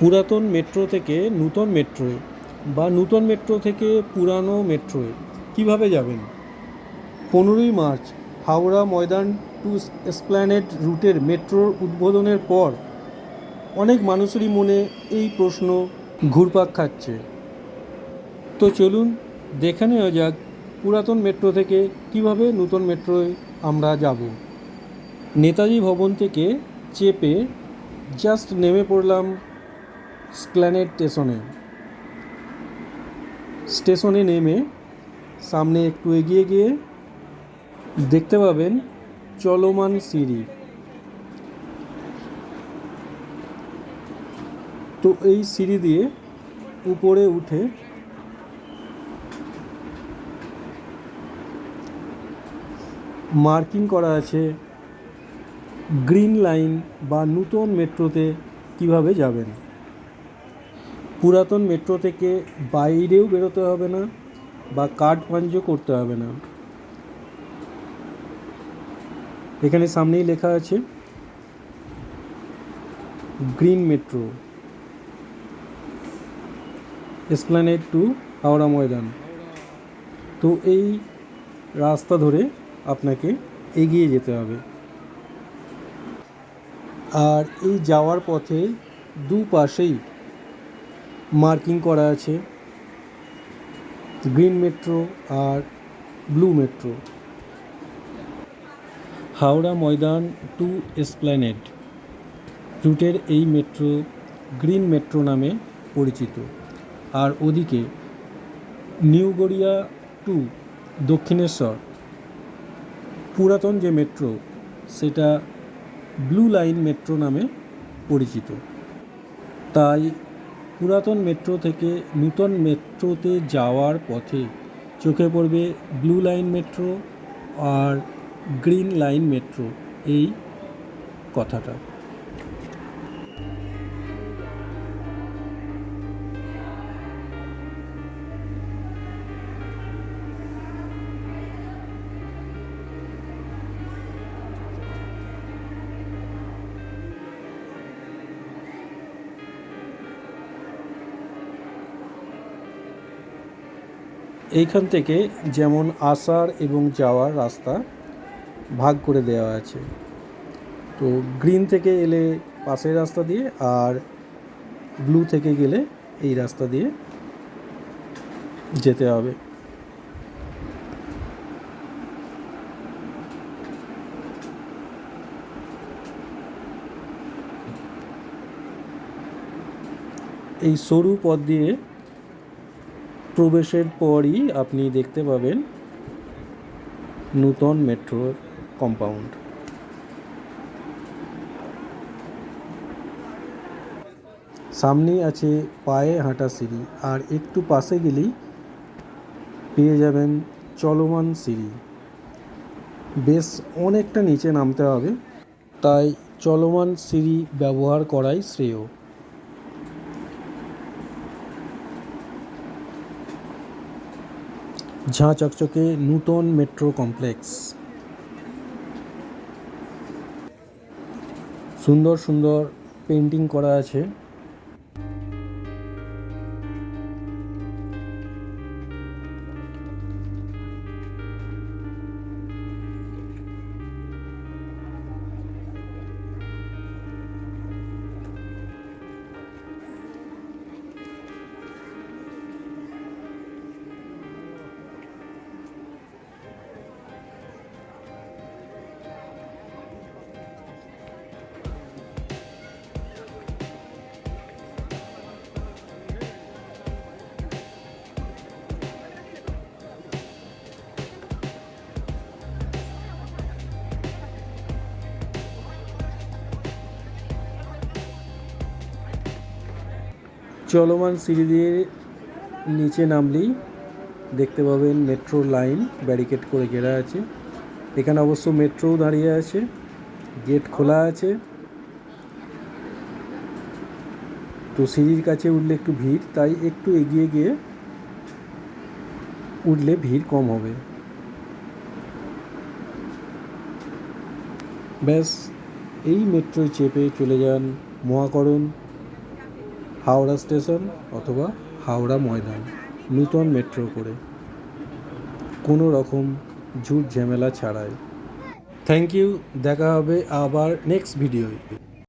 পুরাতন মেট্রো থেকে নূতন মেট্রোয় বা নূতন মেট্রো থেকে পুরানো মেট্রোয় কীভাবে যাবেন? পনেরোই March, Howrah Maidan to Esplanade রুটের মেট্রোর উদ্বোধনের পর অনেক মানুষেরই মনে এই প্রশ্ন ঘুরপাক খাচ্ছে। তো চলুন দেখে নেওয়া যাক পুরাতন মেট্রো থেকে কীভাবে নূতন মেট্রোয় আমরা যাব। নেতাজি ভবন থেকে চেপে জাস্ট নেমে পড়লাম স্প্ল্যানেড স্টেশনে। স্টেশনে নেমে সামনে একটু এগিয়ে গিয়ে দেখতে পাবেন চলমান সিঁড়ি। তো এই সিঁড়ি দিয়ে উপরে উঠে মার্কিং করা আছে গ্রিন লাইন বা নূতন মেট্রোতে কীভাবে যাবেন। পুরাতন মেট্রো থেকে বাইরেও বেরোতে হবে না বা কার্ড পাঞ্চও করতে হবে না। এখানে সামনেই লেখা আছে, green metro, Esplanade to Howrah Maidan. তো এই রাস্তা ধরে আপনাকে এগিয়ে যেতে হবে। আর এই যাওয়ার পথে দুপাশেই মার্কিং করা আছে। Green metro R blue metro. Howrah Maidan to Esplanade. রুটের এই মেট্রো গ্রিন মেট্রো নামে পরিচিত। আর ওদিকে নিউ গড়িয়া টু দক্ষিণেশ্বর। পুরাতন যে মেট্রো, সেটা ব্লু লাইন মেট্রো নামে পরিচিত। তাই পুরাতন মেট্রো থেকে নূতন মেট্রোতে যাওয়ার পথে চোখে পড়বে ব্লু লাইন মেট্রো আর গ্রিন লাইন মেট্রো। এই কথাটা। এইখান থেকে যেমন আসার এবং যাওয়ার রাস্তা ভাগ করে দেওয়া আছে। তো গ্রিন থেকে এলে পাশের রাস্তা দিয়ে আর ব্লু থেকে গেলে এই রাস্তা দিয়ে যেতে হবে। এই সরু পথ দিয়ে প্রবেশের পরই আপনি দেখতে পাবেন নূতন মেট্রোর কম্পাউন্ড। সামনেই আছে পায়ে হাঁটা সিঁড়ি, আর একটু পাশে গেলেই পেয়ে যাবেন চলমান সিঁড়ি। বেশ অনেকটা নিচে নামতে হবে, তাই চলমান সিঁড়ি ব্যবহার করাই শ্রেয়। ঝাঁ চকচকে নূতন মেট্রো কমপ্লেক্স। সুন্দর সুন্দর পেন্টিং করা আছে। চলমান সিঁড়ি দিয়ে নিচে নামলেই দেখতে পাবেন মেট্রো লাইন ব্যারিকেড করে ঘেরা আছে। এখানে অবশ্য মেট্রোও দাঁড়িয়ে আছে, গেট খোলা আছে। তো সিঁড়ির কাছে উঠলে একটু ভিড়, তাই একটু এগিয়ে গিয়ে উঠলে ভিড় কম হবে। ব্যাস, এই মেট্রোয় চেপে চলে যান মহাকরণ। হাওড়া স্টেশন অথবা হাওড়া ময়দান, নূতন মেট্রো করে। কোনো রকম ঝুট ঝামেলা ছাড়াই। থ্যাংক ইউ দেখা হবে আবার নেক্সট ভিডিওয়